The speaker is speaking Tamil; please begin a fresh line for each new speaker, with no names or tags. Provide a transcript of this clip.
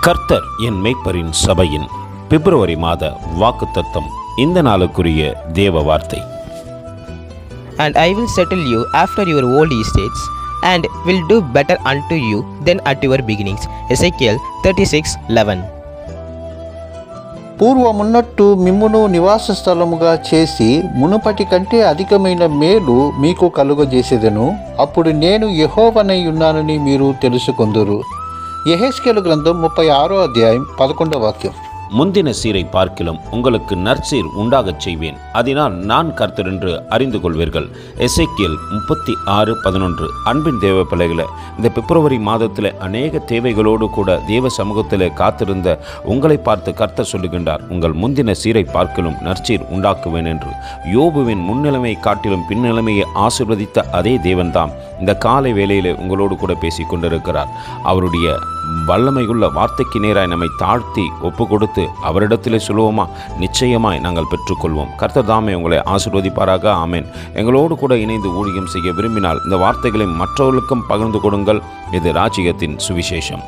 கர்த்தர் என் மேய்ப்பரின் சபையின் பிப்ரவரி மாத வாக்குத்தத்தம் இந்த நாளுக்குரிய தேவ வார்த்தை
and I will settle you after your old estates, and will do better unto you than at your beginnings. Ezekiel 36 11.
పూర్వమున్నట్టు మిమ్మును నివాస స్థలముగా చేసి మునుపటి కంటే అధికమైన మేలు మీకు కలుగజేసేదను అప్పుడు నేను యెహోవనై ఉన్నానని మీరు తెలుసుకొందురు యెహెజ్కేలు గ్రంథం ముప్పై ఆరో అధ్యాయం పదకొండో వాక్యం.
முந்தின சீரை பார்க்கிலும் உங்களுக்கு நற்சீர் உண்டாகச் செய்வேன். அதனால் நான் கர்த்தர் என்று அறிந்து கொள்வீர்கள் எசைக்கியல் முப்பத்தி ஆறு பதினொன்று. அன்பின் தேவ பிள்ளைகளை இந்த பிப்ரவரி மாதத்தில் அநேக தேவைகளோடு கூட தேவ சமூகத்தில் காத்திருந்த உங்களை பார்த்து கர்த்தர் சொல்லுகின்றார் உங்கள் முந்தின சீரை பார்க்கிலும் நற்சீர் உண்டாக்குவேன் என்று. யோபுவின் முன்னிலைமை காட்டிலும் பின்னிலைமையை ஆசிர்வதித்த அதே தேவன்தாம் இந்த காலை வேளையிலே உங்களோடு கூட பேசி கொண்டிருக்கிறார் அவருடைய வல்லமையுள்ள வார்த்தைக்கு நேராய் நம்மை தாழ்த்தி ஒப்பு கொடுத்து அவரிடத்திலே சொல்லுவோமா? நிச்சயமாய் நாங்கள் பெற்றுக்கொள்வோம். கர்த்தர் தாமே உங்களை ஆசிர்வதிப்பாராக. ஆமேன். எங்களோடு கூட இணைந்து ஊழியம் செய்ய விரும்பினால் இந்த வார்த்தைகளை மற்றவர்களுக்கும் பகிர்ந்து கொடுங்கள். இது ராஜ்யத்தின் சுவிசேஷம்.